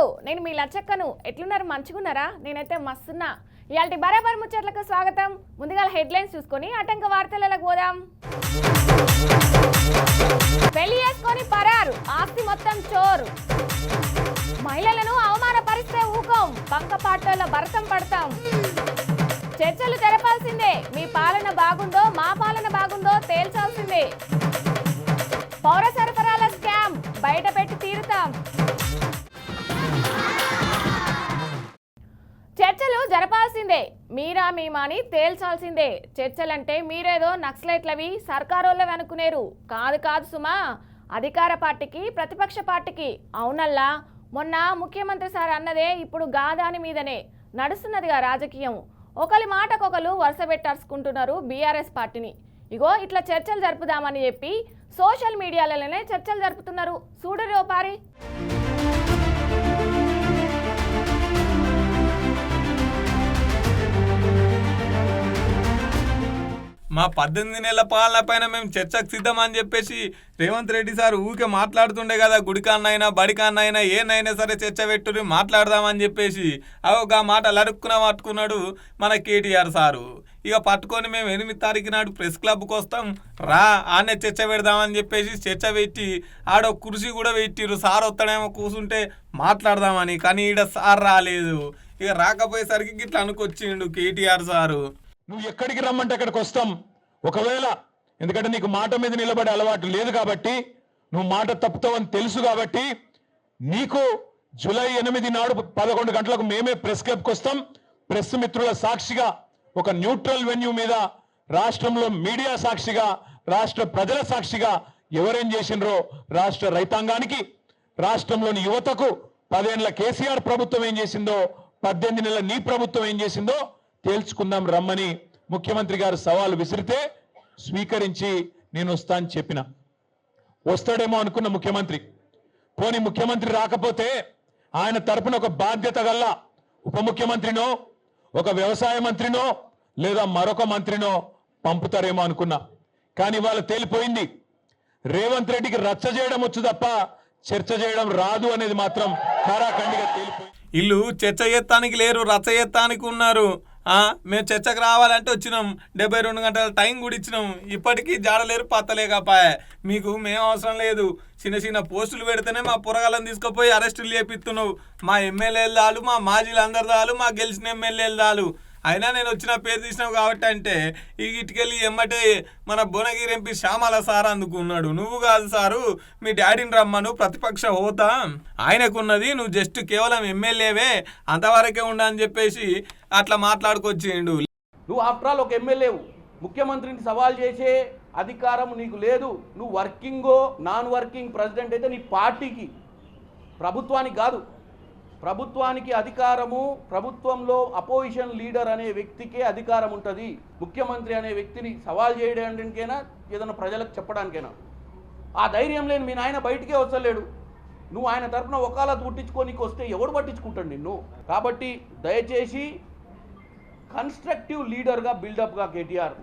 అందరూ నేను మీ లచ్చక్కను. ఎట్లున్నారు? మంచిగున్నారా? నేనైతే మస్తున్నా. ఇలాంటి బరాబర్ ముచ్చట్లకు స్వాగతం. ముందుగా హెడ్లైన్స్ చూసుకొని అటంక వార్తలకు పోదాం. పెళ్ళి చేసుకొని పరారు. ఆస్తి మొత్తం చోరు. మహిళలను అవమానపరిస్తే ఊకం. బంక పాటల్లో భరతం పడతాం. చర్చలు జరపాల్సిందే మీ పాలన బాగుందో మా పాలన బాగుందో తేల్చాల్సిందే. పౌర సరఫరాల స్కామ్. బయట పెట్టి తీరుతాం. జరపాల్సిందే మీరా మీమాని తేల్చాల్సిందే. చర్చలంటే మీరేదో నక్సలైట్లవి సర్కారోళ్ళవి అనుకునేరు. కాదు కాదు సుమా అధికార పార్టీకి ప్రతిపక్ష పార్టీకి. అవునల్లా మొన్న ముఖ్యమంత్రి సార్ అన్నదే ఇప్పుడు గాదాని మీదనే. నడుస్తున్నదిగా రాజకీయం. ఒకరి మాటకొకరు వరుస పెట్టార్చుకుంటున్నారు బీఆర్ఎస్ పార్టీని. ఇగో ఇట్లా చర్చలు జరుపుదామని చెప్పి సోషల్ మీడియాలలోనే చర్చలు జరుపుతున్నారు. చూడరు ఓ పారి. మా పద్దెనిమిది నెలల పాలన పైన మేము చర్చకు సిద్ధం అని చెప్పేసి రేవంత్ రెడ్డి సార్ ఊకే మాట్లాడుతుండే కదా గుడికాన్నైనా బడికాన్నైనా ఏనైనా సరే చర్చ పెట్టుని మాట్లాడదామని చెప్పేసి. ఒక మాట లడుక్కున పట్టుకున్నాడు మన కేటీఆర్ సారు. ఇక పట్టుకొని మేము ఎనిమిది తారీఖు నాడు ప్రెస్ క్లబ్కి వస్తాం. రా ఆనే చర్చ పెడదామని చెప్పేసి చర్చ పెట్టి ఆడో కుర్చీ కూడా పెట్టిరు సార్ వస్తాడేమో కూర్చుంటే మాట్లాడదామని కానీ ఈడ సార్ రాలేదు. ఇక రాకపోయేసరికి గిట్ల అనుకొచ్చిండు కేటీఆర్ సారు. నువ్వు ఎక్కడికి రమ్మంటే అక్కడికి వస్తాం. ఒకవేళ ఎందుకంటే నీకు మాట మీద నిలబడే అలవాటు లేదు కాబట్టి నువ్వు మాట తప్పుతావని తెలుసు కాబట్టి నీకు జూలై ఎనిమిది నాడు పదకొండు గంటలకు మేమే ప్రెస్ క్లబ్కి వస్తాం. ప్రెస్ మిత్రుల సాక్షిగా ఒక న్యూట్రల్ వెన్యూ మీద రాష్ట్రంలో మీడియా సాక్షిగా రాష్ట్ర ప్రజల సాక్షిగా ఎవరేం చేసినరో రాష్ట్ర రైతాంగానికి రాష్ట్రంలోని యువతకు పదేళ్ళ కేసీఆర్ ప్రభుత్వం ఏం చేసిందో పద్దెనిమిది నెలల నీ ప్రభుత్వం ఏం చేసిందో తేల్చుకుందాం రమ్మని ముఖ్యమంత్రి గారు సవాలు విసిరితే స్వీకరించి నేను వస్తా అని చెప్పిన. వస్తాడేమో అనుకున్న ముఖ్యమంత్రి. పోని ముఖ్యమంత్రి రాకపోతే ఆయన తరపున ఒక బాధ్యత గల్ల ఉప ముఖ్యమంత్రినో ఒక వ్యవసాయ మంత్రినో లేదా మరొక మంత్రినో పంపుతారేమో అనుకున్నా. కానీ ఇవాళ తేలిపోయింది. రేవంత్ రెడ్డికి రచ్చ చేయడం వచ్చు తప్ప చర్చ చేయడం రాదు అనేది మాత్రం ఖరాఖండిగా తేలిపోయింది. ఇల్లు చర్చ చేత్తానికి లేరు రచ్చ చేత్తానికి ఉన్నారు. మేము చర్చకు రావాలంటే వచ్చినాం. డెబ్బై రెండు గంటల టైం కూడా ఇచ్చినాం. ఇప్పటికీ జాడలేరు పత్తలేకపాయే మీకు మేము అవసరం లేదు. చిన్న చిన్న పోస్టులు పెడితేనే మా పొరగాలను తీసుకుపోయి అరెస్టులు చేపిస్తున్నావు. మా ఎమ్మెల్యేలు దాలు మా మాజీలు అందరు దాలు మా గెలిచిన ఎమ్మెల్యేలు దాలు అయినా నేను వచ్చిన పేరు తీసినావు కాబట్టి అంటే ఈ ఇటుకెళ్ళి ఎమ్మటే మన భువనగిరి ఎంపీ శ్యామల సార్ అందుకున్నాడు నువ్వు కాదు సారు మీ డాడీని రమ్మను ప్రతిపక్ష హోదా. ఆయనకున్నది నువ్వు జస్ట్ కేవలం ఎమ్మెల్యేవే. అంతవరకే ఉండని చెప్పేసి అట్లా మాట్లాడుకొచ్చిండు నువ్వు ఆఫ్టర్ ఆల్ ఒక ఎమ్మెల్యేవు ముఖ్యమంత్రిని సవాల్ చేసే అధికారం నీకు లేదు. నువ్వు వర్కింగో నాన్ వర్కింగ్ ప్రెసిడెంట్ అయితే నీ పార్టీకి ప్రభుత్వానికి కాదు. ప్రభుత్వానికి అధికారము ప్రభుత్వంలో అపోజిషన్ లీడర్ అనే వ్యక్తికే అధికారం ఉంటుంది. ముఖ్యమంత్రి అనే వ్యక్తిని సవాల్ చేయడానికైనా ఏదైనా ప్రజలకు చెప్పడానికైనా. ఆ ధైర్యం లేని మీ నాయన బయటికే వస్తలేడు. నువ్వు ఆయన తరఫున ఒకాలత్ పుట్టించుకోనికి వస్తే ఎవడు పట్టించుకుంటాడు నిన్ను? కాబట్టి దయచేసి కన్స్ట్రక్టివ్ లీడర్గా బిల్డప్గా కేటీఆర్.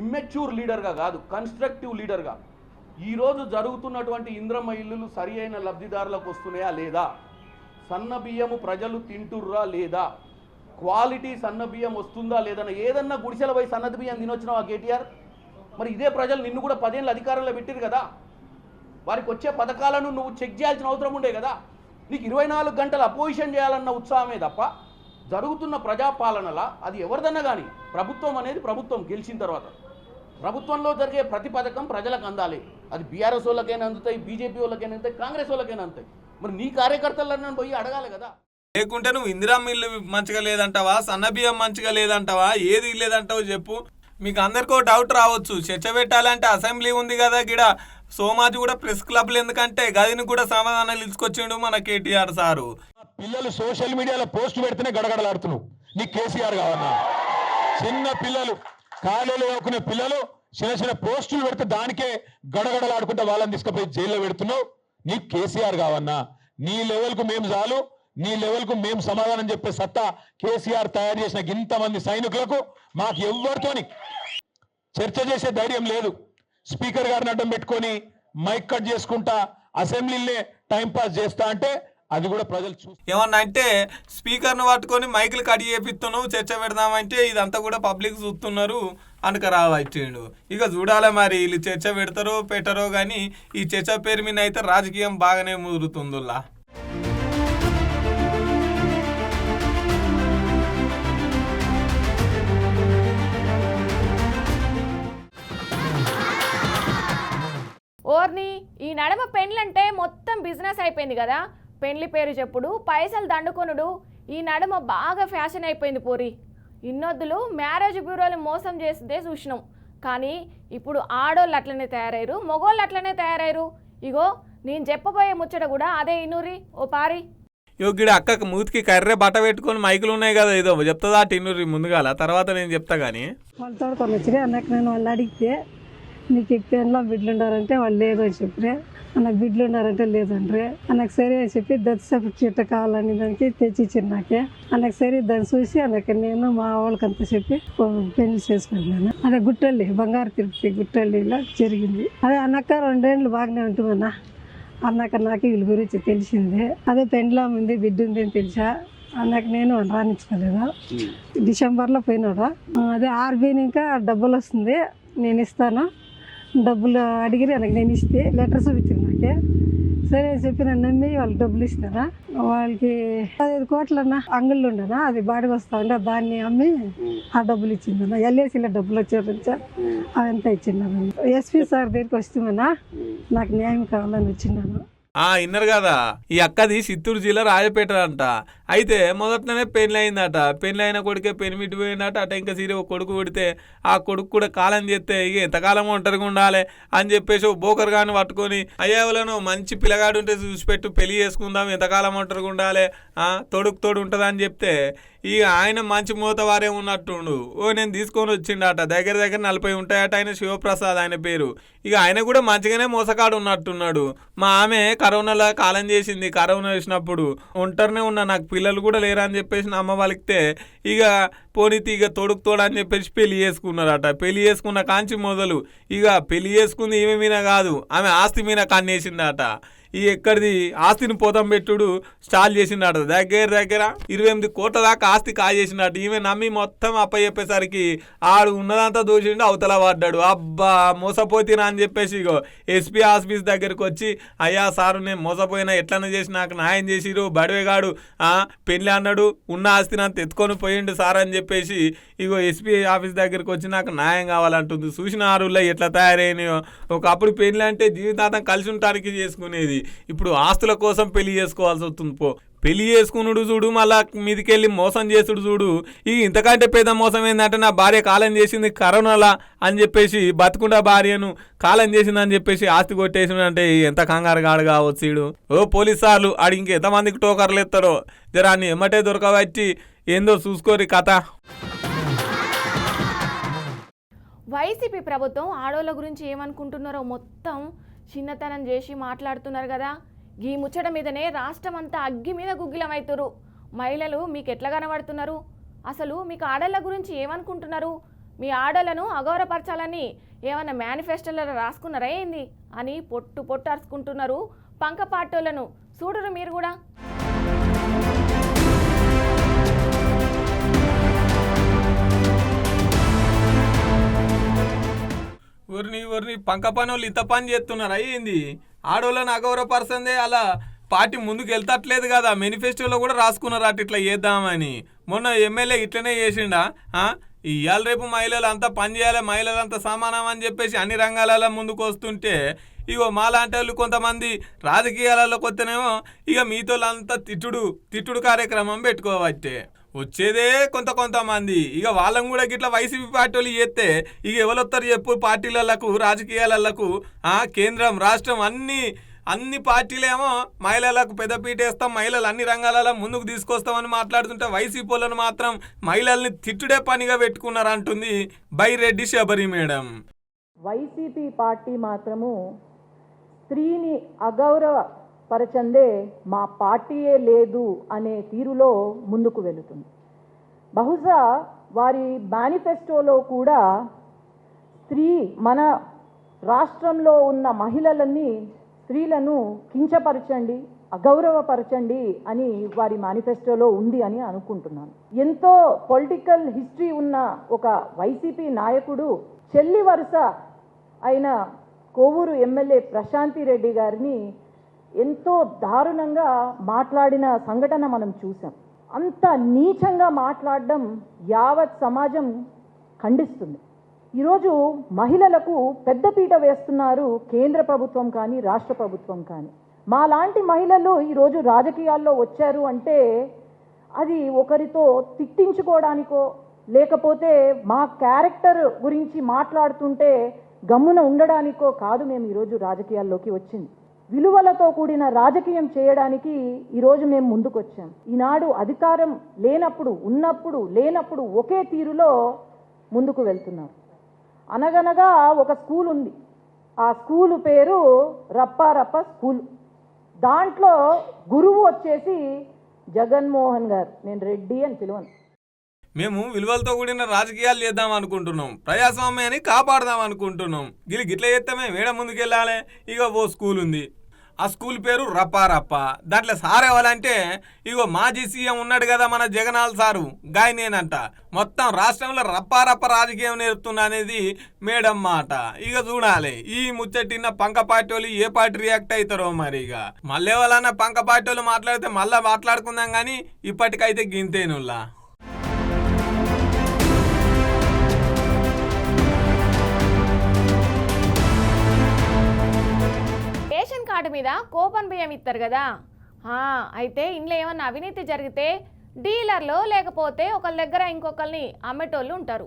ఇమ్మెచ్యూర్ లీడర్గా కాదు కన్స్ట్రక్టివ్ లీడర్గా ఈరోజు జరుగుతున్నటువంటి ఇంద్రమ్మ ఇల్లులు సరి అయిన లబ్ధిదారులకు వస్తున్నాయా లేదా? సన్న బియ్యము ప్రజలు తింటుర్రా లేదా? క్వాలిటీ సన్న బియ్యం వస్తుందా లేదన్న ఏదన్నా గుడిసెల పోయి సన్నది బియ్యం తినొచ్చినావా కేటీఆర్? మరి ఇదే ప్రజలు నిన్ను కూడా పదేళ్ళ అధికారంలో పెట్టిరు కదా? వారికి వచ్చే పథకాలను నువ్వు చెక్ చేయాల్సిన అవసరం ఉండే కదా? నీకు ఇరవై నాలుగు గంటలు అపోజిషన్ చేయాలన్న ఉత్సాహమే తప్ప జరుగుతున్న ప్రజాపాలనలా అది ఎవరిదన్నా కానీ ప్రభుత్వం అనేది ప్రభుత్వం గెలిచిన తర్వాత. ప్రభుత్వంలో జరిగే ప్రతి పథకం ప్రజలకు అందాలి. అది బీఆర్ఎస్ వాళ్ళకైనా అందుతాయి బీజేపీ వాళ్ళకైనా అందుతాయి కాంగ్రెస్ వాళ్ళకైనా అందుతాయి మరి నీ కార్యకర్తలను పోయి అడగాలి కదా. లేకుంటే నువ్వు ఇందిరా మిల్లు మంచిగా లేదంటావా సన్న బియ్యం మంచిగా లేదంటావా ఏది లేదంటావో చెప్పు. మీకు అందరికో డౌట్ రావచ్చు. చర్చ పెట్టాలంటే అసెంబ్లీ ఉంది కదా గిడ. సోమాజి కూడా ప్రెస్ క్లబ్లు ఎందుకంటే గదిని కూడా సమాధానాలు ఇచ్చుకొచ్చిండు మన కేటీఆర్ సారు. పిల్లలు సోషల్ మీడియాలో పోస్ట్ పెడితేనే గడగడలాడుతున్నావు. నీకు కేసీఆర్ కావన్నా. చిన్న పిల్లలు కాలేలు చదువుకునే పిల్లలు చిన్న చిన్న పోస్టులు పెడితే దానికే గడగడలాడుకుంటే వాళ్ళని తీసుకుపోయి జైల్లో పెడుతున్నావు. నీకు కేసీఆర్ కావన్నా. నీ లెవెల్కు మేము చాలు. నీ లెవెల్కు మేము సమాధానం చెప్పే సత్తా కేసీఆర్ తయారు చేసిన ఇంతమంది సైనికులకు మాకు ఎవ్వరితోని చర్చ చేసే ధైర్యం లేదు. స్పీకర్ గారిని అడ్డం పెట్టుకొని మైక్ కట్ చేసుకుంటా అసెంబ్లీలే టైంపాస్ చేస్తా అంటే అది కూడా ప్రజలు చూ ఏమన్నా అంటే స్పీకర్ను పట్టుకొని మైకులు కడి చేపిస్తున్నావు చర్చ పెడదామంటే ఇదంతా కూడా పబ్లిక్ చూస్తున్నారు అనక రావచ్చిండు ఇక చూడాలి మరి వీళ్ళు చర్చ పెడతారో పెట్టరో కానీ ఈ చర్చ పేరు మీద అయితే రాజకీయం బాగానే ముదురుతుందిలా ఓర్ని ఈ నడమ పెండ్లంటే మొత్తం బిజినెస్ అయిపోయింది కదా? పెండ్లి పేరు చెప్పుడు పైసలు దండుకొనుడు. ఈ నడుమ బాగా ఫ్యాషన్ అయిపోయింది పోరి. ఇన్నొద్దులు మ్యారేజ్ బ్యూరోలు మోసం చేస్తే చూసినాం. కానీ ఇప్పుడు ఆడోళ్ళు అట్లనే తయారయ్యారు మగోళ్ళు అట్లనే తయారయ్యారు. ఇగో నేను చెప్పబోయే ముచ్చట కూడా అదే ఇనూరి ఓ పారి. యోగ్యుడు అక్కకి మూతికి కర్రె బట్ట పెట్టుకొని మైకులు ఉన్నాయి కదా ఏదో చెప్తుందా టిన్నూరి ముందుగాల? తర్వాత నేను చెప్తా కానీ వాళ్ళు తోడుకొని వచ్చిరే అన్నకు నేను వాళ్ళు అడిగితే నీకు పెన్లో బిడ్డలు ఉన్నారంటే వాళ్ళు లేదు అని చెప్పిరే నాకు బిడ్డలు ఉన్నారంటే లేదండ్రే. నాకు సరే అని చెప్పి దత్త సర్టిఫికేట్ కావాలని దానికి తెచ్చిచ్చారు నాకే. నాకు సరే దాన్ని చూసి అన్నకి నేను మా వాళ్ళకంతా చెప్పి పెళ్ళి చేసుకున్నాను అదే గుట్టల్లి బంగారు తిరుపతి గుట్టల్లిలో జరిగింది. అదే అన్నక్క రెండేళ్ళు బాగానే ఉంటుందన్నా. అన్నాక నాకు వీళ్ళ గురించి తెలిసిందే. అదే పెండ్లా ఉంది బిడ్డ ఉంది అని తెలిసా? అన్నాక నేను రాణించుకోలేదు? డిసెంబర్లో పోయినాడు? అదే ఆర్బీని ఇంకా డబ్బులు వస్తుంది నేను ఇస్తాను. డబ్బులు అడిగిరి వాళ్ళకి నేను ఇస్తే లెటర్ చూపించారు నాకే. సరే చెప్పిన చెప్పి నన్ను నమ్మి వాళ్ళు డబ్బులు ఇస్తారా వాళ్ళకి పదిహేను కోట్లన్నా అంగళ్ళు ఉండనా? అది బాడికి వస్తా ఉంటే దాన్ని అమ్మి ఆ డబ్బులు ఇచ్చిందన్న. ఎల్ఏసీలో డబ్బులు వచ్చారు అవంతా ఇచ్చిందన్న. ఎస్పీ సార్ దగ్గరికి వస్తుందన్నా నాకు న్యాయం కావాలని వచ్చిన్నాను ఆ ఇన్నర్ కదా ఈ అక్కది చిత్తూరు జిల్లా రాజపేట అంట. అయితే మొదట్లోనే పెళ్ళి అయిందట పెళ్ళి అయిన కొడుకే పెనిమిటి పోయిందట. అట ఇంకా సీరియో ఒక కొడుకు పుడితే ఆ కొడుకు కూడా కాలం చేస్తే ఇక ఎంతకాలం ఒంటరిగా ఉండాలి అని చెప్పేసి ఓ బోకర్ గాని పట్టుకొని అయ్యేవలను మంచి పిల్లగాడు ఉంటే చూసిపెట్టు పెళ్ళి చేసుకుందాం ఎంతకాలం ఒంటరిగా ఉండాలి తొడుకు తోడు ఉంటుంది అని చెప్తే ఇక ఆయన మంచి మూతవారే ఉన్నట్టుండు. ఓ నేను తీసుకొని వచ్చిండట. దగ్గర దగ్గర నలభై ఉంటాయట ఆయన శివప్రసాద్ ఆయన పేరు. ఇక ఆయన కూడా మంచిగానే మోసకాడు ఉన్నట్టున్నాడు. మా ఆమె కరోనాలో కాలం చేసింది. కరోనా వేసినప్పుడు ఒంటరినే ఉన్నా నాకు పిల్లలు కూడా లేరా అని చెప్పేసి నా అమ్మ వాళ్ళకితే ఇక పోనీతి ఇక తొడుకు తోడు అని చెప్పేసి పెళ్ళి చేసుకున్నారట. పెళ్ళి చేసుకున్న కాంచి మొదలు ఇక పెళ్ళి చేసుకుంది ఈమె మీద కాదు ఆమె ఆస్తి మీద కన్నేసిందట. ఈ ఎక్కడిది? ఆస్తిని పోతం పెట్టుడు స్టాల్ చేసినాడు. దగ్గర దగ్గర ఇరవై ఎనిమిది కోట్ల దాకా ఆస్తి కాజేసినట్టు ఈమె నమ్మి మొత్తం అప్ప చెప్పేసరికి ఆడు ఉన్నదంతా దోషిండు అవతల పడ్డాడు అబ్బా మోసపోతినా అని చెప్పేసి ఇగో ఎస్పీ ఆఫీస్ దగ్గరికి వచ్చి అయ్యా సారు నేను మోసపోయినా ఎట్లనే చేసి నాకు న్యాయం చేసిరు బడివేగాడు ఆ పెళ్ళి అన్నాడు ఉన్న ఆస్తిని అంత ఎత్తుకొని పోయిండు సార్ అని చెప్పేసి ఇగో ఎస్పీ ఆఫీస్ దగ్గరికి వచ్చి నాకు న్యాయం కావాలంటుంది. చూసిన ఆరుల్లో ఎట్లా తయారైనాయో. ఒకప్పుడు పెళ్ళి అంటే జీవితాంతం కలిసి ఉండటానికి చేసుకునేది. ఇప్పుడు ఆస్తుల కోసం పెళ్ళి చేసుకోవాల్సి వస్తుంది పో. పెళ్ళి చేసుకున్నాడు చూడు మళ్ళా మీదికెళ్ళి మోసం చేసుడు చూడు. ఈ ఇంతకంటే పెద్ద మోసం ఏంటంటే నా భార్య కాలం చేసింది కరోనాలా అని చెప్పేసి బతుకుండా భార్యను కాలం చేసిందని చెప్పేసి ఆస్తి కొట్టేసిందంటే ఎంత కంగారు గాడు కావచ్చు ఓ పోలీస్ సార్లు ఆడి ఇంకెంతమందికి టోకర్లు ఎత్తారో. జరాన్ని ఎమ్మటే దొరకవచ్చి ఏందో చూసుకోరి కథ. వైసీపీ ప్రభుత్వం ఆడోళ్ళ గురించి ఏమనుకుంటున్నారో మొత్తం చిన్నతనం చేసి మాట్లాడుతున్నారు కదా. ఈ ముచ్చట మీదనే రాష్ట్రం అంతా అగ్గి మీద గుగ్గిలమవుతురు మహిళలు మీకు ఎట్లా కనబడుతున్నారు? అసలు మీకు ఆడళ్ళ గురించి ఏమనుకుంటున్నారు? మీ ఆడలను అగౌరవపరచాలని ఏమన్నా మేనిఫెస్టోలలో రాసుకున్నారా ఏంది? అని పొట్టు పొట్టు అరుచుకుంటున్నారు పంక చూడరు మీరు కూడా. ఊరిని ఊరిని పంక పని వాళ్ళు ఇంత పని చేస్తున్నారు అయ్యింది ఆడవాళ్ళని అగౌరవపరచందే అలా పార్టీ ముందుకు వెళ్తట్లేదు కదా. మేనిఫెస్టోలో కూడా రాసుకున్నారు అటు ఇట్లా చేద్దామని. మొన్న ఎమ్మెల్యే ఇట్లనే చేసిండా ఇవాళ రేపు మహిళలు అంతా పని చేయాలి మహిళలు అంతా సమానం అని చెప్పేసి అన్ని రంగాలలో ముందుకు వస్తుంటే ఇగో మాలాంటి వాళ్ళు కొంతమంది రాజకీయాలలో కొత్తనేమో ఇక మీతో అంతా తిట్టుడు తిట్టుడు కార్యక్రమం పెట్టుకోవచ్చే. వచ్చేదే కొంత కొంతమంది. ఇక వాళ్ళని కూడా గిట్ల వైసీపీ పార్టీ వాళ్ళు చేస్తే ఇక ఎవరొస్తారు చెప్పు? పార్టీలకు రాజకీయాలకు కేంద్రం రాష్ట్రం అన్ని అన్ని పార్టీలేమో మహిళలకు పెద్దపీట వేస్తాం. మహిళలు అన్ని రంగాలలో ముందుకు తీసుకొస్తామని మాట్లాడుతుంటే వైసీపీ వాళ్ళని మాత్రం మహిళల్ని తిట్టుడే పనిగా పెట్టుకున్నారు అంటుంది Byreddy Shabari madam. YCP party మాత్రము స్త్రీని పరచందే మా పార్టీయే లేదు అనే తీరులో ముందుకు వెళుతుంది. బహుశా వారి మేనిఫెస్టోలో కూడా స్త్రీ మన రాష్ట్రంలో ఉన్న మహిళలన్నీ స్త్రీలను కించపరచండి అగౌరవపరచండి అని వారి మేనిఫెస్టోలో ఉంది అని అనుకుంటున్నాను. ఎంతో పొలిటికల్ హిస్టరీ ఉన్న ఒక వైసీపీ నాయకుడు చెల్లి వరుస అయిన కోవూరు ఎమ్మెల్యే ప్రశాంతి రెడ్డి గారిని ఎంతో దారుణంగా మాట్లాడిన సంఘటన మనం చూసాం అంత నీచంగా మాట్లాడడం యావత్ సమాజం ఖండిస్తుంది. ఈరోజు మహిళలకు పెద్దపీట వేస్తున్నారు కేంద్ర ప్రభుత్వం కానీ రాష్ట్ర ప్రభుత్వం కానీ. మా లాంటి మహిళలు ఈరోజు రాజకీయాల్లో వచ్చారు అంటే అది ఒకరితో తిట్టించుకోవడానికో లేకపోతే మా క్యారెక్టర్ గురించి మాట్లాడుతుంటే గమ్మున ఉండడానికో కాదు మేము ఈరోజు రాజకీయాల్లోకి వచ్చింది. విలువలతో కూడిన రాజకీయం చేయడానికి ఈరోజు మేము ముందుకొచ్చాం. ఈనాడు అధికారం లేనప్పుడు ఉన్నప్పుడు లేనప్పుడు ఒకే తీరులో ముందుకు వెళ్తున్నారు. అనగనగా ఒక స్కూల్ ఉంది. ఆ స్కూలు పేరు రప్పారప్ప స్కూల్. దాంట్లో గురువు వచ్చేసి జగన్మోహన్ గారు. నేను రెడ్డి అని పిలువను. మేము విలువలతో కూడిన రాజకీయాలు చేద్దాం అనుకుంటున్నాం. ప్రజాస్వామ్యాన్ని కాపాడదాం అనుకుంటున్నాం. గిలి గిట్ల చేస్తే మేము వేడ ముందుకెళ్ళాలి? ఇక ఓ స్కూల్ ఉంది. ఆ స్కూల్ పేరు రప్పారప్ప. దాంట్లో సార్ ఎవరంటే ఇగో మాజీ సీఎం ఉన్నాడు కదా మన జగనాల్ సారు గాయనేనంట. మొత్తం రాష్ట్రంలో రప్పారప్ప రాజకీయం నేర్పుతున్నా అనేది మేడం మాట. ఇక చూడాలి ఈ ముచ్చటిన్న పంక పార్టీ వాళ్ళు ఏ పార్టీ రియాక్ట్ అవుతారో మరి ఇక మళ్ళీ ఎవరన్నా పంక పార్టీ వాళ్ళు మాట్లాడితే మళ్ళీ మాట్లాడుకుందాం కానీ ఇప్పటికైతే గింతేనుల్లా. మీద కూపన్ బియ్యం ఇస్తారు కదా. అయితే ఇంట్లో ఏమన్నా అవినీతి జరిగితే డీలర్లో లేకపోతే ఒకళ్ళ దగ్గర ఇంకొకరిని అమ్మేటోళ్ళు ఉంటారు.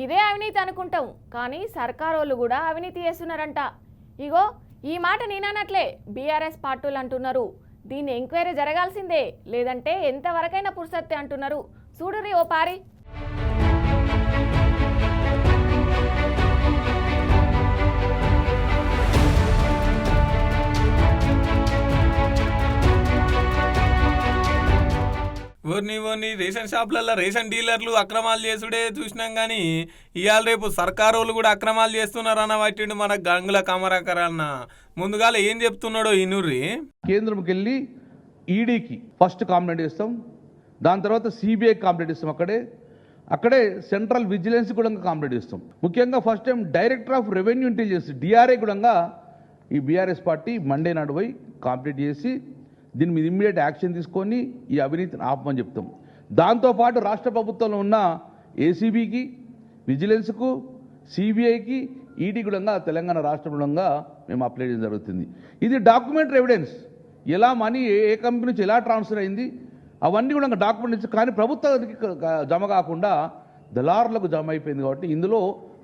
ఇదే అవినీతి అనుకుంటాం కానీ సర్కారోళ్ళు కూడా అవినీతి చేస్తున్నారంట. ఇగో ఈ మాట నేనన్నట్లే బీఆర్ఎస్ పార్టీలు అంటున్నారు. దీన్ని ఎంక్వైరీ జరగాల్సిందే లేదంటే ఎంతవరకైనా పురుసత్తే అంటున్నారు. చూడురి ఓ పారి. ఓర్ని ఓర్ని రేషన్ షాపులలో రేషన్ డీలర్లు అక్రమాలు చేసుడే చూసినాం కానీ ఇవాళ రేపు సర్కారు వాళ్ళు కూడా అక్రమాలు చేస్తున్నారు అన్న మన గంగుల కమరాకర్ అన్న. ముందుగాల ఏం చెప్తున్నాడో ఇనుర్రి కేంద్రంకి వెళ్ళి ఈడీకి ఫస్ట్ కాంప్లైంట్ ఇస్తాం దాని తర్వాత సిబిఐ కాంప్లైంట్ ఇస్తాం అక్కడే. అక్కడే సెంట్రల్ విజిలెన్స్ కూడా కాంప్లైంట్ ఇస్తాం ముఖ్యంగా first time director of revenue intelligence DRA కూడా ఈ బీఆర్ఎస్ పార్టీ మండే నాడు పోయి కాంప్లీట్ చేసి దీని మీద ఇమ్మీడియట్ యాక్షన్ తీసుకొని ఈ అవినీతిని ఆపమని చెప్తాం. దాంతోపాటు రాష్ట్ర ప్రభుత్వంలో ఉన్న ఏసీబీకి విజిలెన్స్కు సిబిఐకి ఈడీ కూడా తెలంగాణ రాష్ట్ర కూడా మేము అప్లై చేయడం జరుగుతుంది. ఇది డాక్యుమెంటరీ ఎవిడెన్స్. ఎలా మనీ ఏ ఏ కంపెనీ నుంచి ఎలా ట్రాన్స్ఫర్ అయింది అవన్నీ కూడా డాక్యుమెంట్స్ కానీ ప్రభుత్వానికి జమ కాకుండా దళారులకు జమ అయిపోయింది కాబట్టి ఇందులో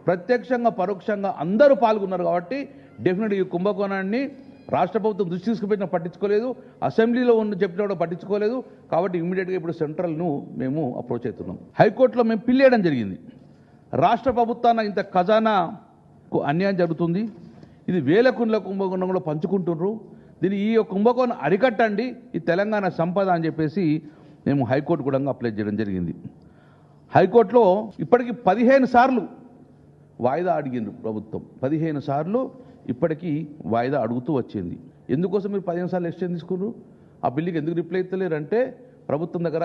ప్రత్యక్షంగా పరోక్షంగా అందరూ పాల్గొన్నారు కాబట్టి డెఫినెట్ ఈ కుంభకోణాన్ని రాష్ట్ర ప్రభుత్వం దృష్టి తీసుకుపోయినా పట్టించుకోలేదు అసెంబ్లీలో ఉన్న చెప్పిన కూడా పట్టించుకోలేదు. కాబట్టి ఇమీడియట్గా ఇప్పుడు సెంట్రల్ను మేము అప్రోచ్ అవుతున్నాం హైకోర్టులో మేము పిల్లేయడం జరిగింది. రాష్ట్ర ప్రభుత్వాన ఇంత ఖజానాకు అన్యాయం జరుగుతుంది. ఇది వేల కుండ్ల కుంభకోణం కూడా పంచుకుంటున్నారు దీని ఈ యొక్క కుంభకోణం అరికట్టండి ఈ తెలంగాణ సంపద అని చెప్పేసి మేము హైకోర్టు కూడా అప్లై చేయడం జరిగింది. హైకోర్టులో ఇప్పటికి పదిహేను సార్లు వాయిదా అడిగిండ్రు ప్రభుత్వం. పదిహేను సార్లు ఇప్పటికీ వాయిదా అడుగుతూ వచ్చింది. ఎందుకోసం మీరు పదిహేను సార్లు ఎక్స్చేంజ్ తీసుకున్నారు? ఆ బిల్లుకి ఎందుకు రిప్లై ఇస్తలేరు అంటే ప్రభుత్వం దగ్గర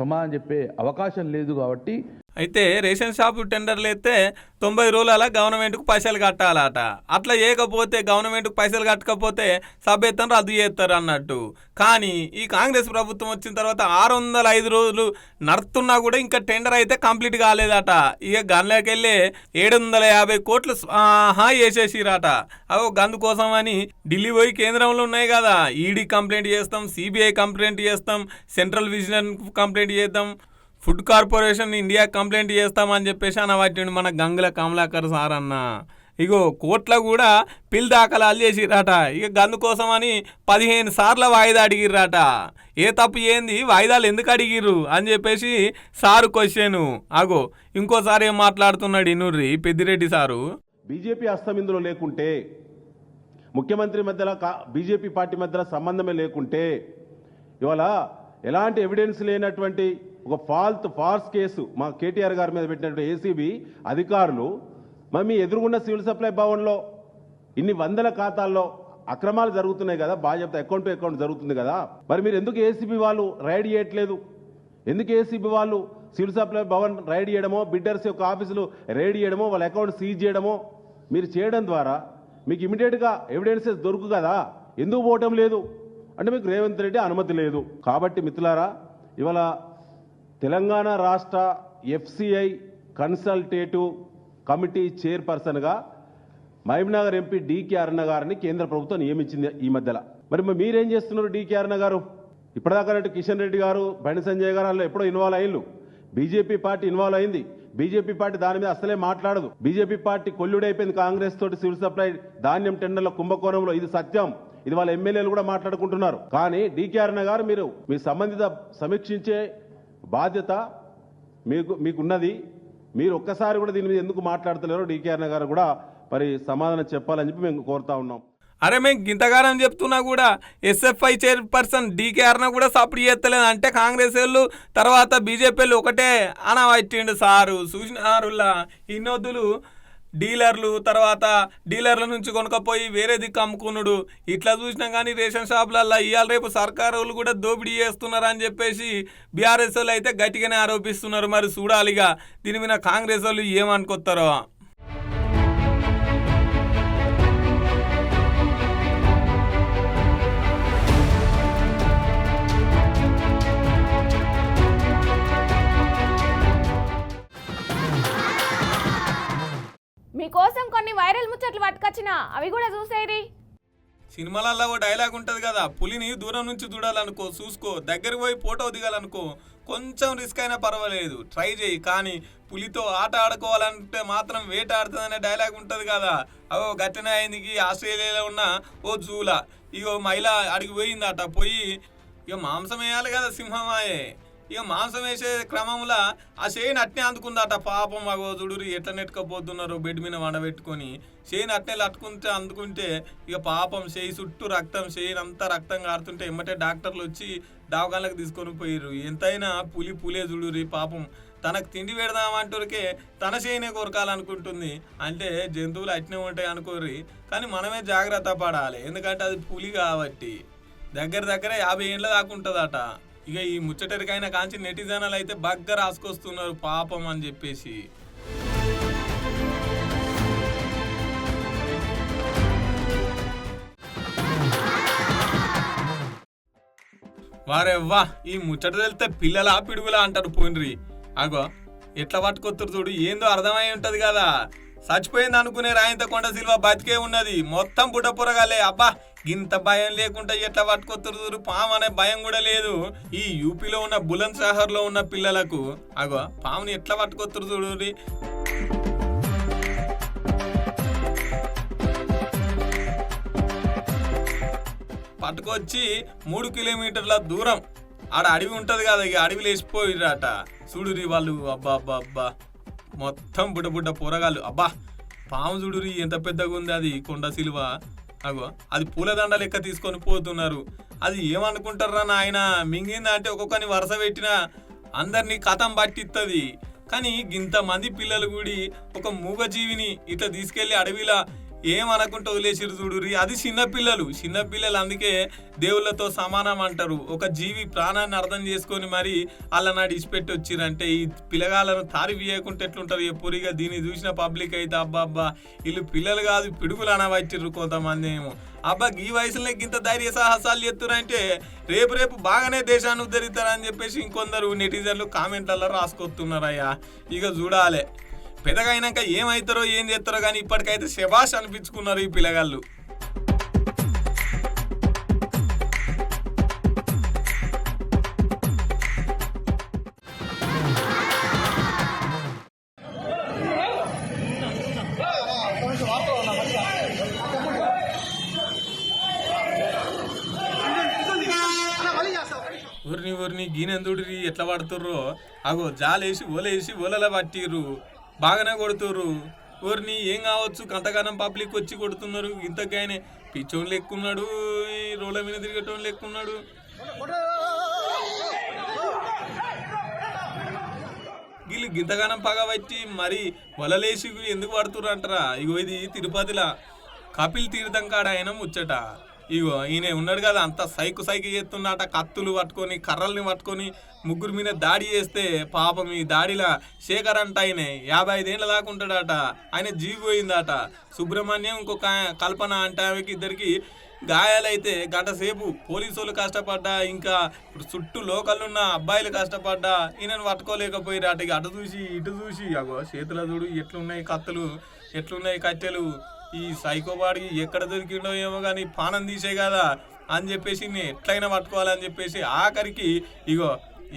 సమాధానం చెప్పే అవకాశం లేదు కాబట్టి అయితే రేషన్ షాపు టెండర్లు అయితే తొంభై రోజుల గవర్నమెంట్కు పైసలు కట్టాలట. అట్లా చేయకపోతే గవర్నమెంట్కు పైసలు కట్టకపోతే సభ్యత్వం రద్దు చేస్తారు అన్నట్టు. కానీ ఈ కాంగ్రెస్ ప్రభుత్వం వచ్చిన తర్వాత ఆరు వందల ఐదు రోజులు నడుతున్నా కూడా ఇంకా టెండర్ అయితే కంప్లీట్ కాలేదట. ఇక గన్లకెళ్ళి ఏడు వందల యాభై కోట్లు ఆహా వేసేసిరట అగో గందు కోసం అని ఢిల్లీ పోయి కేంద్రంలో ఉన్నాయి కదా. ఈడీ కంప్లైంట్ చేస్తాం సిబిఐ కంప్లైంట్ చేస్తాం సెంట్రల్ విజిలెన్స్ కంప్లైంట్ చేద్దాం. ఫుడ్ కార్పొరేషన్ ఇండియా కంప్లైంట్ చేస్తామని చెప్పేసి అన్న వాటిని మన గంగుల కమలాకర్ సార్ అన్న. ఇగో కోట్ల కూడా పిల్ దాఖలాలు చేసిరట ఇక గందు కోసమని పదిహేను సార్ల వాయిదా అడిగిర్రాట. ఏ తప్పు ఏంది? వాయిదాలు ఎందుకు అడిగిర్రు? అని చెప్పేసి సారు క్వశ్చను. అగో ఇంకోసారి ఏం మాట్లాడుతున్నాడు ఇనుర్రి పెద్దిరెడ్డి సారు? బీజేపీ అస్తమిందులో లేకుంటే ముఖ్యమంత్రి మధ్యలో కా- బీజేపీ పార్టీ మధ్యలో సంబంధమే లేకుంటే ఇవాళ ఎలాంటి ఎవిడెన్స్ లేనటువంటి ఒక ఫాల్త్ ఫాల్స్ కేసు మా కేటీఆర్ గారి మీద పెట్టినటువంటి ఏసీబీ అధికారులు మరి మీ ఎదురుగున్న సివిల్ సప్లై భవన్లో ఇన్ని వందల ఖాతాల్లో అక్రమాలు జరుగుతున్నాయి కదా బాధ్యత అకౌంట్ టు అకౌంట్ జరుగుతుంది కదా మరి మీరు ఎందుకు ఏసీబీ వాళ్ళు రైడ్ చేయట్లేదు? ఎందుకు ఏసీబీ వాళ్ళు సివిల్ సప్లై భవన్ రైడ్ చేయడమో బిడ్డర్స్ యొక్క ఆఫీసులు రైడ్ చేయడమో వాళ్ళ అకౌంట్ సీజ్ చేయడమో మీరు చేయడం ద్వారా మీకు ఇమీడియట్గా ఎవిడెన్సెస్ దొరుకు కదా ఎందుకు పోవటం లేదు? అంటే మీకు రేవంత్ రెడ్డి అనుమతి లేదు. కాబట్టి మిత్రులారా ఇవాళ తెలంగాణ రాష్ట్ర ఎఫ్సిఐ కన్సల్టేటివ్ కమిటీ చైర్పర్సన్గా మహబూబ్నగర్ ఎంపీ డికే అరుణ గారిని కేంద్ర ప్రభుత్వం నియమించింది ఈ మధ్యలో. మరి మీరేం చేస్తున్నారు డికే అరుణ గారు? ఇప్పటిదాకా కిషన్ రెడ్డి గారు బండి సంజయ్ గారు అందులో ఎప్పుడో ఇన్వాల్వ్ అయ్యిండు బీజేపీ పార్టీ ఇన్వాల్వ్ అయింది. బీజేపీ పార్టీ దాని మీద అసలే మాట్లాడదు. బీజేపీ పార్టీ కొల్లుడైపోయింది కాంగ్రెస్ తోటి సివిల్ సప్లై ధాన్యం టెండర్ల కుంభకోణంలో ఇది సత్యం. ఇది వాళ్ళ ఎమ్మెల్యేలు కూడా మాట్లాడుకుంటున్నారు. కానీ డీకే అరుణ గారు మీరు మీ సంబంధిత సమీక్షించే బాధ్యత మీకు మీకున్నది. మీరు ఒక్కసారి కూడా దీని మీద ఎందుకు మాట్లాడతలేరో డీకే గారు కూడా మరి సమాధానం చెప్పాలని చెప్పి మేము కోరుతా ఉన్నాం. అరే మేము గింతగానం చెప్తున్నా కూడా ఎస్ఎఫ్ఐ చైర్పర్సన్ డీకే అర్ణ కూడా సపోర్ట్ చేస్తలేదు. అంటే కాంగ్రెస్ వాళ్ళు తర్వాత బీజేపీ వాళ్ళు ఒకటే అనవచ్చిండు సారు. చూసినారులా ఇన్నొద్దులు డీలర్లు తర్వాత డీలర్ల నుంచి కొనుక్కపోయి వేరే దిక్కు అమ్ముకున్నాడు. ఇట్లా చూసినా కానీ రేషన్ షాపులల్లో ఇవాళ రేపు సర్కారులు కూడా దోపిడీ చేస్తున్నారు అని చెప్పేసి బీఆర్ఎస్ వాళ్ళు అయితే గట్టిగానే ఆరోపిస్తున్నారు. మరి చూడాలిగా. దీని మీద కాంగ్రెస్ వాళ్ళు ఏమనుకొస్తారో మీకోసం కొన్ని వైరల్ ముచ్చట్లు పట్టుకొచ్చిన. అవి కూడా చూసేరి సినిమాలలో ఓ డైలాగ్ ఉంటుంది కదా పులిని దూరం నుంచి చూడాలనుకో చూసుకో దగ్గరికి పోయి ఫోటో దిగాలనుకో కొంచెం రిస్క్ అయినా పర్వాలేదు ట్రై చేయి. కానీ పులితో ఆట ఆడుకోవాలంటే మాత్రం వేట ఆడుతుందనే డైలాగ్ ఉంటుంది కదా. అవో గట్టిన అయిందికి ఆస్ట్రేలియాలో ఉన్న ఓ జూల. ఇగో మహిళ అడిగి పోయిందట పోయి ఇక మాంసం వేయాలి కదా సింహమాయే. ఇక మాంసం వేసే క్రమంలో ఆ చేయిని అట్నే అందుకుందట. పాపం అగో చూడురి ఎట్లా నెట్టుకపోతున్నారు బెడ్ మీద వండబెట్టుకొని. చేయిని అట్నే లట్టుకుంటే అందుకుంటే ఇక పాపం చేయి చుట్టూ రక్తం చేయిని అంతా రక్తం కారుతుంటే ఎమ్మటే డాక్టర్లు వచ్చి దవాఖానలకు తీసుకొని పోయిర్రు. ఎంతైనా పులి పులే చూడురి పాపం. తనకు తిండి పెడదామంటూరికే తన చేయనే కొరకాలనుకుంటుంది. అంటే జంతువులు అట్నే ఉంటాయి అనుకోరి కానీ మనమే జాగ్రత్త పడాలి. ఎందుకంటే అది పులి కాబట్టి. దగ్గర దగ్గర యాభై ఏండ్ల దాకా ఉంటుందట. ఇక ఈ ముచ్చటరికైనా కాంచి నెటిజనాలు అయితే బగ్గ రాసుకొస్తున్నారు పాపం అని చెప్పేసి. వారెవ్వా ఈ ముచ్చట తెలితే పిల్లల పిడుగులా అంటారు పోయినరి. అగో ఎట్లా పట్టుకొత్తురు చూడు ఏందో అర్థమై ఉంటది కదా. చచ్చిపోయింది అనుకునే రాయంత కొండ సిల్వ బతికే ఉన్నది. మొత్తం పుట్టపురగాలే అబ్బా ఇంత భయం లేకుండా ఎట్లా పట్టుకొత్తురు చూడు? పాము అనే భయం కూడా లేదు. ఈ యూపీలో ఉన్న బులంద్ షహర్లో ఉన్న పిల్లలకు అగో పాముని ఎట్లా పట్టుకొత్తురు చూడు పట్టుకొచ్చి మూడు కిలోమీటర్ల దూరం ఆడ అడవి ఉంటది కదా ఇక అడవి లేచిపోయిరాట చూడురి వాళ్ళు అబ్బా అబ్బా అబ్బా. మొత్తం బుడ్డ బుడ్డ పోరగాళ్ళు. అబ్బా పాము చూడురి ఎంత పెద్దగా ఉంది అది కొండ సిలువ. అగో అది పూలదండ లెక్క తీసుకొని పోతున్నారు. అది ఏమనుకుంటారా నాయన? మింగిందంటే ఒక్కొక్కని వరుస పెట్టినా అందరినీ కథం పట్టిస్తుంది కానీ ఇంతమంది పిల్లలు కూడి ఒక మూగజీవిని ఇట్లా తీసుకెళ్ళి అడవిలా ఏమనకుండా వదిలేసిరు చూడురి అది చిన్నపిల్లలు చిన్నపిల్లలు అందుకే దేవుళ్ళతో సమానం అంటారు. ఒక జీవి ప్రాణాన్ని అర్థం చేసుకొని మరి అలా నాడు ఇచ్చిపెట్టి వచ్చిరంటే ఈ పిల్లగాళ్ళను తారి వేయకుండా ఎట్లుంటారు ఎప్పుడుగా దీన్ని చూసిన పబ్లిక్ అయితే అబ్బా అబ్బా వీళ్ళు పిల్లలు కాదు పిడుగులు అనవచ్చిర్రు కొంతమంది ఏమో. అబ్బా ఈ వయసులో ఇంత ధైర్య సాహసాలు చేస్తురంటే రేపు రేపు బాగానే దేశాన్ని ఉద్ధరిస్తారని చెప్పేసి ఇంకొందరు నెటిజన్లు కామెంట్లలో రాసుకొస్తున్నారయ్యా ఇక చూడాలి. పెద్దగా ఏమవుతారో ఏం చేస్తారో కానీ ఇప్పటికైతే శబాష్ అనిపించుకున్నారు ఈ పిల్లగాళ్ళు. ఊరిని ఊరిని గీనెందుడిరి ఎట్లా పడుతుర్రో? అగో జాలేసి ఓలేసి ఓలలా పట్టిర్రు. బాగానే కొడుతుర్రు. ఊరిని ఏం కావచ్చు? అంతగానం పబ్లిక్ వచ్చి కొడుతున్నారు. ఇంతకైనా పిచ్చోళ్ళు లెక్కున్నాడు ఈ రోడ్ల మీద తిరిగేటోళ్ళు లెక్కున్నాడు వీళ్ళు గింతగానం పగబట్టి మరి వలలేసి ఎందుకు పడుతుర్రు అంటారా? ఇగో ఇది తిరుపతిలా కపిల్ తీర్థం కాడ ఆయన ముచ్చట. ఇగో ఈయన ఉన్నాడు కదా అంత సైకు సైకి చేస్తున్నట. కత్తులు పట్టుకొని కర్రల్ని పట్టుకొని ముగ్గురు మీద దాడి చేస్తే పాపం ఈ దాడిలా శేఖర్ అంట ఆయన. యాభై ఐదేళ్ళ దాకా ఉంటాడట. ఆయన జీవి పోయిందట. సుబ్రహ్మణ్యం ఇంకొక కల్పన అంటే ఆమెకి ఇద్దరికి గాయాలైతే గంట సేపు పోలీసు వాళ్ళు కష్టపడ్డా ఇంకా ఇప్పుడు చుట్టూ లోకల్లున్న అబ్బాయిలు కష్టపడ్డా ఈయనను పట్టుకోలేకపోయారు అటు అటు చూసి ఇటు చూసి అగో చేతుల చూడు ఎట్లున్నాయి కత్తులు ఎట్లున్నాయి కట్టెలు. ఈ సైకోబాడికి ఎక్కడ దొరికిండో ఏమో కానీ పానం తీసే కదా అని చెప్పేసి నేను ఎట్లయినా పట్టుకోవాలని చెప్పేసి ఆఖరికి ఇగో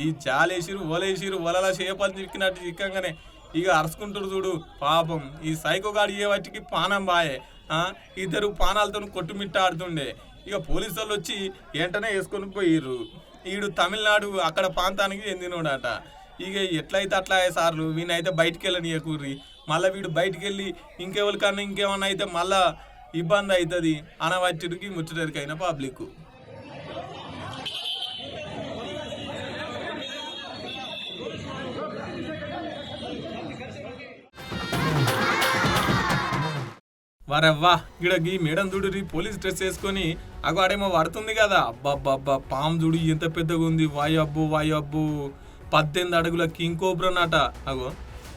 ఈ చాలేసిరు వలేసిరు వలల చేపలు చిక్కినట్టు చిక్కంగానే ఇక అరుచుకుంటారు చూడు పాపం. ఈ సైకోగాడి ఏ వాటికి పానం బాయే ఇద్దరు పానాలతో కొట్టుమిట్టాడుతుండే. ఇక పోలీసు వాళ్ళు వచ్చి వెంటనే వేసుకొని పోయిర్రు. ఈడు తమిళనాడు అక్కడ ప్రాంతానికి చెందినోడట. ఇక ఎట్లయితే అట్లా సార్లు వీనైతే బయటికి వెళ్ళనీయకూర్రి మళ్ళీ వీడు బయటికి వెళ్ళి ఇంకెవరికన్నా ఇంకేమన్నా అయితే మళ్ళా ఇబ్బంది అవుతుంది అనవచ్చుడికి ముచ్చటరికైన పబ్లిక్ వరవ్వా ఇక్కడ మేడం చూడు పోలీస్ డ్రెస్ వేసుకొని అగో ఆడేమో పడుతుంది కదా. అబ్బబ్బబ్బా పాము చూడు ఎంత పెద్దగా ఉంది వాయు అబ్బు వాయు అబ్బు పద్దెనిమిది అడుగుల కింగ్ కోబ్రనట. అగో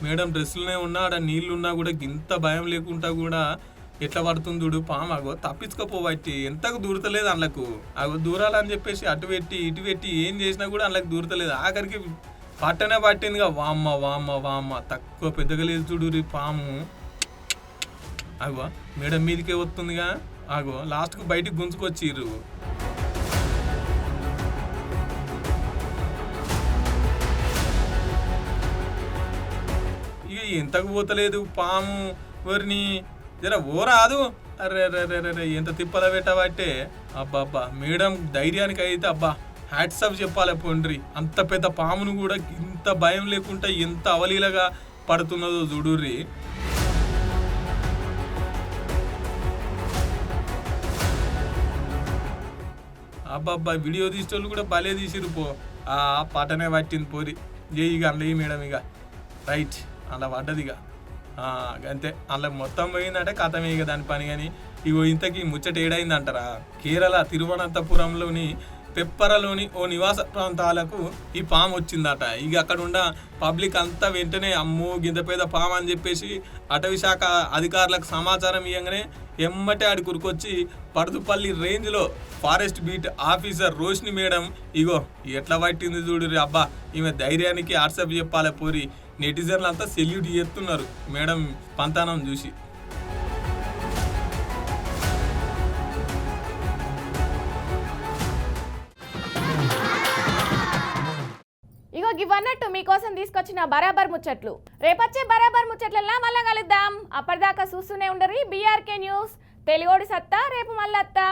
మేడం డ్రెస్సులోనే ఉన్నా ఆడ నీళ్ళు ఉన్నా కూడా ఇంత భయం లేకుండా కూడా ఎట్లా పడుతుంది చూడు పాము. అగో తప్పించుకోపోబట్టి ఎంతకు దూరతలేదు అందులకు. అగో దూరాలని చెప్పేసి అటు పెట్టి ఇటు పెట్టి ఏం చేసినా కూడా అందులకు దూరతలేదు. ఆఖరికి పట్టనే పట్టిందిగా. వామ్మ వామ్మ వామ్మ. తక్కువ పెద్దగా లేదు చూడు రీ పాము. అగో మేడం మీదకే వస్తుందిగా. ఆగో లాస్ట్కు బయటికి గుంజుకొచ్చిర్రు. ఇక ఎంతకు పోతలేదు పాము వరిని. జర ఓ రాదు అరే అరే అరే అరే ఎంత తిప్పల పెట్టబట్టే అబ్బా అబ్బా మేడం ధైర్యానికి అయితే అబ్బా హ్యాట్స్ ఆఫ్ చెప్పాలి పొండ్రి. అంత పెద్ద పామును కూడా ఇంత భయం లేకుండా ఎంత అవలీలగా పడుతున్నదో చూడుర్రి. అబ్బాబ్బా వీడియో తీసేటోళ్ళు కూడా భలే తీసిరు పో. ఆ పాటనే పట్టింది పోరి. ఏ ఇక అందులో మేడం ఇక రైట్ అలా పడ్డది ఇక అంతే అలా మొత్తం పోయిందంటే కథమే ఇక దాని పని కానీ ఇగో ఇంతకీ ముచ్చట ఏడైంది అంటారా కేరళ తిరువనంతపురంలోని పెప్పరలోని ఓ నివాస ప్రాంతాలకు ఈ పాము వచ్చిందట. ఇక అక్కడ ఉన్న పబ్లిక్ అంతా వెంటనే అమ్మో గింత పేద పాము అని చెప్పేసి అటవీ శాఖ అధికారులకు సమాచారం ఇవ్వగానే ఎమ్మటే ఆడి కురుకొచ్చి పడుతుపల్లి రేంజ్లో forest beat officer Roshini madam ఇగో ఎట్లా పట్టింది చూడు అబ్బా ఈమె ధైర్యానికి వాట్సాప్ చెప్పాలి పోరి. నెటిజన్లు అంతా సెల్యూట్ చేస్తున్నారు. మేడం పంతానం చూసి. అన్నట్టు మీకోసం తీసుకొచ్చిన బరాబర్ ముచ్చట్లు. రేపొచ్చే బరాబర్ ముచ్చట్లలా మళ్ళా కలుద్దాం. అప్పటిదాకా చూస్తూనే ఉండరు బీఆర్కే న్యూస్. తెలుగోడి సత్తా రేపు మళ్ళత్తా